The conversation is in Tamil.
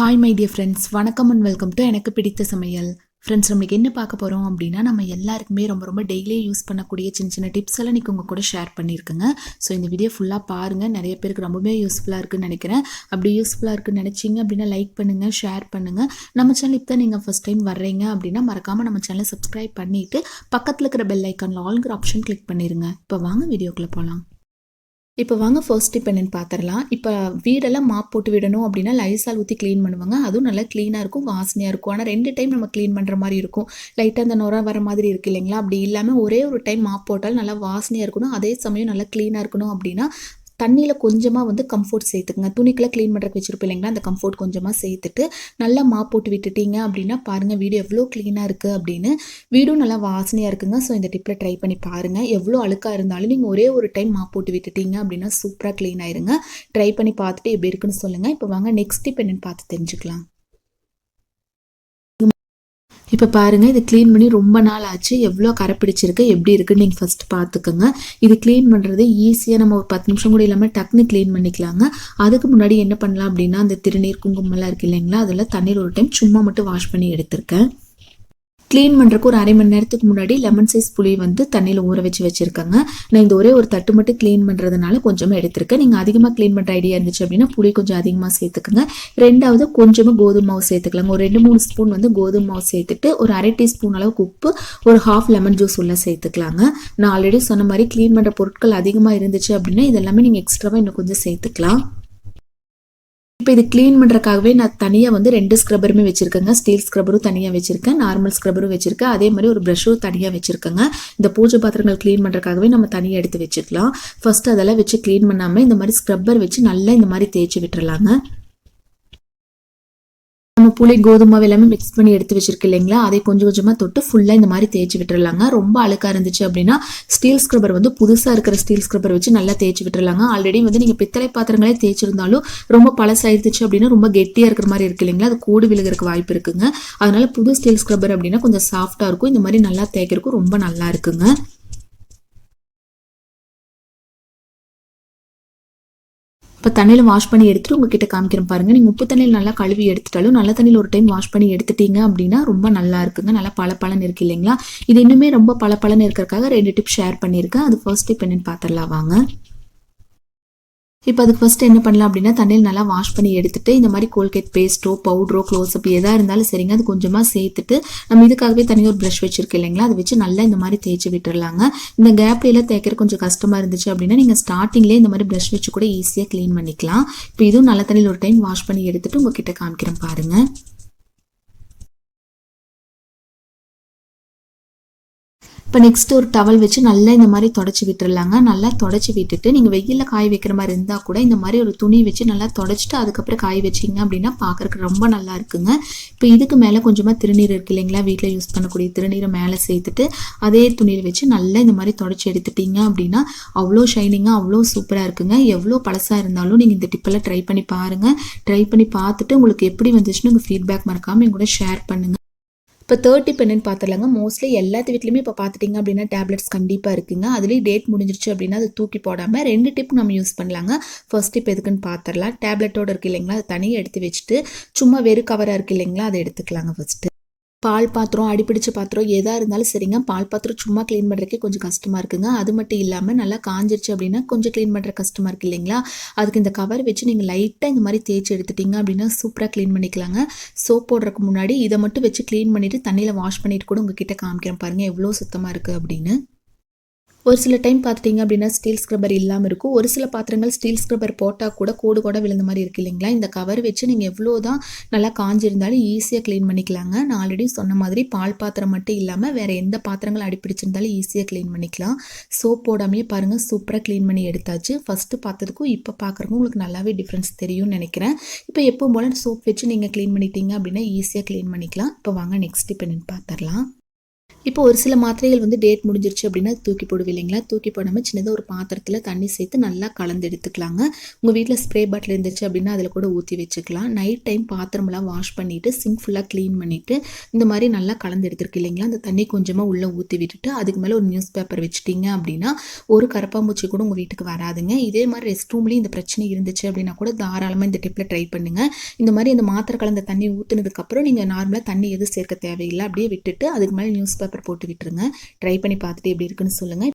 ஹாய் மை டியர் ஃப்ரெண்ட்ஸ் வணக்கம் அண்ட் வெல்கம் டு எனக்கு பிடித்த சமையல். ஃப்ரெண்ட்ஸ் நம்மளுக்கு என்ன பார்க்க போகிறோம் அப்படின்னா நம்ம எல்லாருக்குமே ரொம்ப ரொம்ப டெய்லியும் யூஸ் பண்ணக்கூடிய சின்ன சின்ன டிப்ஸ் எல்லாம் நீங்கள் உங்கள் கூட ஷேர் பண்ணியிருக்கேங்க. ஸோ இந்த வீடியோ ஃபுல்லாக பாருங்கள் நிறைய பேருக்கு ரொம்பவே யூஸ்ஃபுல்லாக இருக்குன்னு நினைக்கிறேன். அப்படி யூஸ்ஃபுல்லாக இருக்குன்னு நினச்சிங்க அப்படின்னா லைக் பண்ணுங்கள் ஷேர் பண்ணுங்கள் நம்ம சேனல் இப்போ தான் நீங்கள் ஃபஸ்ட் டைம் வர்றீங்க அப்படின்னா மறக்காமல் நம்ம சேனலை சப்ஸ்கிரைப் பண்ணிவிட்டு பக்கத்தில் இருக்கிற பெல் ஐக்கானில் ஆல்ங்கிற ஆப்ஷன் கிளிக் பண்ணிடுங்க இப்போ வாங்க வீடியோக்குள்ளே போகலாம் இப்போ வாங்க ஃபர்ஸ்ட் டிப் என்னென்னு பார்த்துடலாம் இப்போ வீடெல்லாம் மாப் போட்டு விடணும் அப்படின்னா லைசால் ஊற்றி க்ளீன் பண்ணுவாங்க. அதுவும் நல்லா க்ளீனாக இருக்கும் வாசனையாக இருக்கும். ஆனால் ரெண்டு டைம் நம்ம க்ளீன் பண்ணுற மாதிரி இருக்கும். லைட்டாக அந்த நுர வர மாதிரி இருக்கு இல்லைங்களா? அப்படி இல்லாமல் ஒரே ஒரு டைம் மாப் போட்டால் நல்லா வாசனையாக இருக்கணும். அதே சமயம் நல்லா க்ளீனாக இருக்கணும் அப்படின்னா தண்ணியில் கொஞ்சமாக வந்து கம்ஃபோர்ட் சேர்த்துக்குங்க. துணிக்கெல்லாம் க்ளீன் பண்ணுறக்கு வச்சுருப்போம் இல்லைங்களா? அந்த கம்ஃபோர்ட் கொஞ்சமாக சேர்த்துட்டு நல்லா மாப் போட்டு விட்டுட்டீங்க அப்படின்னா பாருங்கள் வீடு எவ்வளோ க்ளீனாக இருக்குது அப்படின்னு. வீடும் நல்லா வாசனையாக இருக்குங்க. ஸோ இந்த டிப்பில் ட்ரை பண்ணி பாருங்கள் எவ்வளோ அழுக்காக இருந்தாலும் நீங்கள் ஒரே ஒரு டைம் மாப் போட்டு விட்டுட்டீங்க அப்படின்னா சூப்பராக க்ளீன் ஆயிருங்க. ட்ரை பண்ணி பார்த்துட்டு எப்படி இருக்குன்னு சொல்லுங்கள் இப்போ வாங்க நெக்ஸ்ட் டிப் என்னென்னு பார்த்து தெரிஞ்சுக்கலாம். இப்போ பாருங்கள் இது க்ளீன் பண்ணி ரொம்ப நாள் ஆச்சு. எவ்வளோ கரை பிடிச்சிருக்கு எப்படி இருக்குன்னு நீங்கள் ஃபஸ்ட்டு பார்த்துக்கோங்க. இது க்ளீன் பண்ணுறது ஈஸியாக நம்ம ஒரு பத்து நிமிஷம் கூட இல்லாமல் டக்குன்னு க்ளீன் பண்ணிக்கலாங்க. அதுக்கு முன்னாடி என்ன பண்ணலாம் அப்படின்னா அந்த திருநீர் குங்குமம்லாம் இருக்குது இல்லைங்களா அதில் தண்ணீர் ஒரு டைம் சும்மா மட்டும் வாஷ் பண்ணி எடுத்திருக்கேன். க்ளீன் பண்ணுறக்கு ஒரு அரை மணி நேரத்துக்கு முன்னாடி லெமன் சைஸ் புளி வந்து தண்ணியில் ஊற வச்சு வச்சுருக்காங்க. நான் இந்த ஒரே ஒரு தட்டு மட்டும் க்ளீன் பண்ணுறதுனால கொஞ்சமாக எடுத்திருக்கேன். நீங்கள் அதிகமாக க்ளீன் பண்ணுற ஐடியா இருந்துச்சு அப்படின்னா புளி கொஞ்சம் அதிகமாக சேர்த்துக்கோங்க. ரெண்டாவது கொஞ்சமாக கோதுமை மாவு சேர்த்துக்கலாங்க. ஒரு ரெண்டு மூணு ஸ்பூன் வந்து கோதுமை மாவு சேர்த்துட்டு ஒரு அரை டீஸ்பூன் அளவுக்கு உப்பு ஒரு ஹாஃப் லெமன் ஜூஸ் உள்ள சேர்த்துக்கலாங்க. நான் ஆல்ரெடி சொன்ன மாதிரி க்ளீன் பண்ணுற பொருட்கள் அதிகமாக இருந்துச்சு அப்படின்னா இதெல்லாமே நீங்கள் எக்ஸ்ட்ராவாக இன்னும் கொஞ்சம் சேர்த்துக்கலாம். இப்போ இது க்ளீன் பண்ணுறக்காகவே நான் தனியாக வந்து ரெண்டு ஸ்க்ரப்பருமே வச்சுருக்கேங்க. ஸ்டீல் ஸ்க்ரப்பரும் தனியாக வச்சுருக்கேன். நார்மல் ஸ்க்ரப்பரும் வச்சுருக்கேன். அதே மாதிரி ஒரு ப்ரஷும் தனியாக வச்சுருக்கேங்க. இந்த பூஜை பாத்திரங்கள் க்ளீன் பண்ணுறக்காகவே நம்ம தனியாக எடுத்து வச்சுக்கலாம். ஃபஸ்ட்டு அதெல்லாம் வச்சு க்ளீன் பண்ணாமல் இந்த மாதிரி ஸ்க்ரப்பர் வச்சு நல்லா இந்த மாதிரி தேய்ச்சி விட்டுறலாங்க. நம்ம புளி கோதுமை எல்லாமே மிக்ஸ் பண்ணி எடுத்து வச்சிருக்கு இல்லைங்களா? அதை கொஞ்சம் கொஞ்சமாக தொட்டு ஃபுல்லாக இந்த மாதிரி தேய்ச்சி விட்டுறலாங்க. ரொம்ப அழுக்காக இருந்துச்சு அப்படின்னா ஸ்டீல் ஸ்க்ரப்பர் வந்து புதுசாக இருக்கிற ஸ்டீல் ஸ்க்ரப்பர் வச்சு நல்லா தேய்ச்சி விட்டுறலாங்க. ஆல்ரெடி வந்து நீங்கள் பித்தளை பாத்திரங்களே தேய்ச்சிருந்தாலும் ரொம்ப பழசாயிருந்துச்சு அப்படின்னா ரொம்ப கெட்டியாக இருக்கிற மாதிரி இருக்கு இல்லைங்களா? அது கூடு விழுகிறதுக்கு வாய்ப்பு இருக்குங்க. அதனால புது ஸ்டீல் ஸ்க்ரப்பர் அப்படின்னா கொஞ்சம் சாஃப்டாக இருக்கும். இந்த மாதிரி நல்லா தேய்க்கிறதுக்கும் ரொம்ப நல்லா இருக்குங்க. இப்போ தண்ணியில் வாஷ் பண்ணி எடுத்துட்டு உங்ககிட்ட காமிக்கிறேன் பாருங்கள் நீங்கள் உப்பு தண்ணியில் நல்லா கழுவி எடுத்துட்டாலும் நல்ல தண்ணியில் ஒரு டைம் வாஷ் பண்ணி எடுத்துட்டீங்க அப்படின்னா ரொம்ப நல்லா இருக்குங்க. நல்லா பளபளன்னு இருக்கு இல்லைங்களா? இது இன்னுமே ரொம்ப பளபளன்னு இருக்கிறக்காக இருக்கிறதுக்காக ரெண்டு டிப் ஷேர் பண்ணியிருக்கேன். அது ஃபர்ஸ்ட் டிப் என்னன்னு பார்த்துடலாம் வாங்க. இப்போ அதுக்கு ஃபஸ்ட்டு என்ன பண்ணலாம் அப்படின்னா தண்ணியில் நல்லா வாஷ் பண்ணி எடுத்துட்டு இந்த மாதிரி கோல்கேட் பேஸ்ட்டோ பவுட்ரோ க்ளோஸ்அப் எதாக இருந்தாலும் சரிங்க அது கொஞ்சமாக சேர்த்துட்டு நம்ம இதுக்காகவே தனியாக ஒரு ப்ரஷ் வச்சிருக்கோம் இல்லைங்களா அதை வச்சு நல்லா இந்த மாதிரி தேய்ச்சி விட்டுறலாங்க. இந்த கேப்லையெல்லாம் தேய்க்கிற கொஞ்சம் கஷ்டமாக இருந்துச்சு அப்படின்னா நீங்கள் ஸ்டார்டிங்லேயே இந்த மாதிரி ப்ரஷ் வச்சு கூட ஈஸியாக க்ளீன் பண்ணிக்கலாம். இப்போ இதுவும் நல்ல தண்ணியில் ஒரு டைம் வாஷ் பண்ணி எடுத்துட்டு உங்ககிட்ட காமிக்கிறேன் பாருங்கள் இப்போ நெக்ஸ்ட் ஒரு டவல் வச்சு நல்லா இந்த மாதிரி தொடச்சி விட்டுறலாங்க. நல்லா தொடச்சி விட்டுட்டு நீங்கள் வெயிலில் காய வைக்கிற மாதிரி இருந்தால் கூட இந்த மாதிரி ஒரு துணி வச்சு நல்லா தொடச்சிட்டு அதுக்கப்புறம் காய வச்சிங்க அப்படின்னா பார்க்குறக்கு ரொம்ப நல்லா இருக்குங்க. இப்போ இதுக்கு மேலே கொஞ்சமாக திருநீர் இருக்கு இல்லைங்களா? வீட்டில் யூஸ் பண்ணக்கூடிய திருநீரை மேலே சேர்த்துட்டு அதே துணியில் வச்சு நல்லா இந்த மாதிரி தொடச்சி எடுத்துட்டீங்க அப்படின்னா அவ்வளோ ஷைனிங்காக அவ்வளோ சூப்பராக இருக்குங்க. எவ்வளோ பழசாக இருந்தாலும் நீங்கள் இந்த டிப்பெல்லாம் ட்ரை பண்ணி பாருங்கள் ட்ரை பண்ணி பார்த்துட்டு உங்களுக்கு எப்படி வந்துச்சுன்னு உங்கள் ஃபீட்பேக் மறக்காமல் என் கூட ஷேர் பண்ணுங்கள் இப்போ தேர்ட்டி பெண்ணுன்னு பார்த்துலாங்க மோஸ்ட்லி எல்லாத்து வீட்லையுமே இப்போ பார்த்துட்டிங்க அப்படின்னா டேப்லெட்ஸ் கண்டிப்பாக இருக்குங்க. அதுலேயும் டேட் முடிஞ்சிருச்சு அப்படின்னா அது தூக்கி போடாமல் ரெண்டு டிப் நம்ம யூஸ் பண்ணலாங்க. ஃபர்ஸ்ட் டிப் எதுக்குன்னு பார்த்துடலாம். டேப்லெட்டோடு இருக்குது இல்லைங்களா? அது தனியாக எடுத்து வச்சுட்டு சும்மா வெறும் கவராக இருக்குது இல்லைங்களா? அதை எடுத்துக்கலாங்க ஃபஸ்ட்டு பால் பாத்திரம் அடிப்பிடிச்ச பாத்திரம் எதாக இருந்தாலும் சரிங்க. பால் பாத்திரம் சும்மா க்ளீன் பண்ணுறதுக்கே கொஞ்சம் கஷ்டமாக இருக்குங்க. அது மட்டும் இல்லாமல் நல்லா காஞ்சிருச்சு அப்படின்னா கொஞ்சம் க்ளீன் பண்ணுற கஷ்டமாக இருக்குது இல்லைங்களா? அதுக்கு இந்த கவர் வச்சு நீங்கள் லைட்டாக இந்த மாதிரி தேய்ச்சி எடுத்துட்டிங்க அப்படின்னா சூப்பராக க்ளீன் பண்ணிக்கலாங்க. சோப் போடுறதுக்கு முன்னாடி இதை மட்டும் வச்சு க்ளீன் பண்ணிவிட்டு தண்ணியில் வாஷ் பண்ணிவிட்டு கூட உங்ககிட்ட காமிக்கிறேன் பாருங்கள் எவ்வளோ சுத்தமாக இருக்குது அப்படின்னு. ஒரு சில டைம் பார்த்துட்டிங்க அப்படின்னா ஸ்டீல் ஸ்க்ரப்பர் இல்லாமல் இருக்கும். ஒரு சில பாத்திரங்கள் ஸ்டீல் ஸ்க்ரப்பர் போட்டால் கூட கோடு கூட விழுந்த மாதிரி இருக்குது இல்லைங்களா? இந்த கவர் வச்சு நீங்கள் எவ்வளோ தான் நல்லா காஞ்சிருந்தாலும் ஈஸியாக க்ளீன் பண்ணிக்கலாங்க. நான் ஆல்ரெடி சொன்ன மாதிரி பால் பாத்திரம் மட்டும் இல்லாமல் வேறு எந்த பாத்திரங்கள் அடிப்பிடிச்சிருந்தாலும் ஈஸியாக க்ளீன் பண்ணிக்கலாம். சோப் போடாமையே பாருங்கள் சூப்பராக க்ளீன் பண்ணி எடுத்தாச்சு. ஃபஸ்ட்டு பார்த்ததுக்கும் இப்போ பார்க்குறக்கும் உங்களுக்கு நல்லாவே டிஃப்ரென்ஸ் தெரியும்னு நினைக்கிறேன். இப்போ எப்போ போல் சோப் வச்சு நீங்கள் க்ளீன் பண்ணிட்டீங்க அப்படின்னா ஈஸியாக க்ளீன் பண்ணிக்கலாம். இப்போ வாங்க நெக்ஸ்ட் இப்போ பார்த்துடலாம் இப்போ ஒரு சில மாத்திரைகள் வந்து டேட் முடிஞ்சிருச்சு அப்படின்னா தூக்கி போடுவோம் இல்லைங்களா? தூக்கி போடாமல் சின்னதாக ஒரு பாத்திரத்தில் தண்ணி சேர்த்து நல்லா கலந்து எடுத்துக்கலாங்க. உங்கள் வீட்டில் ஸ்ப்ரே பாட்டில் இருந்துச்சு அப்படின்னா அதில் கூட ஊற்றி வச்சுக்கலாம். நைட் டைம் பாத்திரமெல்லாம் வாஷ் பண்ணிவிட்டு சிங்க் ஃபுல்லாக க்ளீன் பண்ணிவிட்டு இந்த மாதிரி நல்லா கலந்து எடுத்துருக்கு இல்லைங்களா? அந்த தண்ணி கொஞ்சமாக உள்ளே ஊற்றி விட்டுட்டு அதுக்கு மேலே ஒரு நியூஸ் பேப்பர் வச்சுட்டிங்க அப்படின்னா ஒரு கரப்பாம்பூச்சி கூட உங்கள் வீட்டுக்கு வராதுங்க. இதே மாதிரி ரெஸ்ட் ரூம்லேயும் இந்த பிரச்சனை இருந்துச்சு அப்படின்னா கூட தாராளமாக இந்த டிப்பில் ட்ரை பண்ணுங்கள் இந்த மாதிரி இந்த மாத்திரை கலந்த தண்ணி ஊற்றுனதுக்கப்புறம் நீங்கள் நார்மலாக தண்ணி எதுவும் சேர்க்க தேவையில்லை. அப்படியே விட்டுட்டு அதுக்கு மேலே நியூஸ் பேப்பர் பேப்பர் போட்டு விட்டுருங்க ட்ரை பண்ணி பார்த்துட்டு எப்படி இருக்குன்னு சொல்லுங்கள்